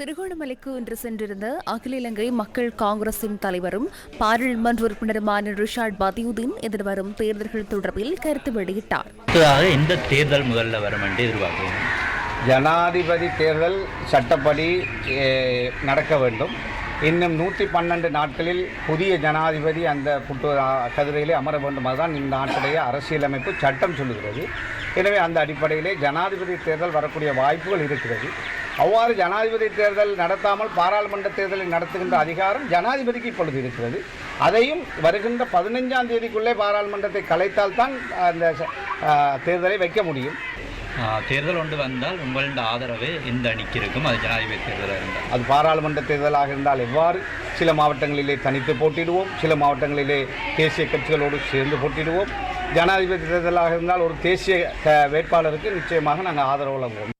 திருகோணமலைக்கு இன்று சென்றிருந்த அகில இலங்கை மக்கள் காங்கிரசின் தலைவரும் பாராளுமன்ற உறுப்பினருமான ரிஷாட் பதியுதீன் எதிர்வரும் தேர்தல்கள் தொடர்பில் கருத்து வெளியிட்டார். எந்த தேர்தல் முதல்ல வரும் என்று எதிர்பார்க்கிறோம் ஜனாதிபதி தேர்தல் சட்டப்படி நடக்க வேண்டும். இன்னும் நூற்றி பன்னெண்டு நாட்களில் புதிய ஜனாதிபதி அந்த புட்டு கதிரையிலே அமர வேண்டும். அதுதான் இந்த நாட்டுடைய அரசியலமைப்பு சட்டம் சொல்லுகிறது. எனவே அந்த அடிப்படையிலே ஜனாதிபதி தேர்தல் வரக்கூடிய வாய்ப்புகள் இருக்கிறது. அவ்வாறு ஜனாதிபதி தேர்தல் நடத்தாமல் பாராளுமன்ற தேர்தலை நடத்துகின்ற அதிகாரம் ஜனாதிபதிக்கு இப்பொழுது இருக்கிறது. அதையும் வருகின்ற பதினைஞ்சாம் தேதிக்குள்ளே பாராளுமன்றத்தை கலைத்தால் தான் அந்த தேர்தலை வைக்க முடியும். தேர்தல் ஒன்று வந்தால் உங்களோட ஆதரவு எந்த அணிக்கு இருக்கும். அது ஜனாதிபதி தேர்தலாக இருந்தால். அது பாராளுமன்ற தேர்தலாக இருந்தால் எவ்வாறு? சில மாவட்டங்களிலே தனித்து போட்டியிடுவோம் சில மாவட்டங்களிலே தேசிய கட்சிகளோடு சேர்ந்து போட்டியிடுவோம் ஜனாதிபதி தேர்தலாக இருந்தால் ஒரு தேசிய வேட்பாளருக்கு நிச்சயமாக நாங்கள் ஆதரவு வழங்குவோம்.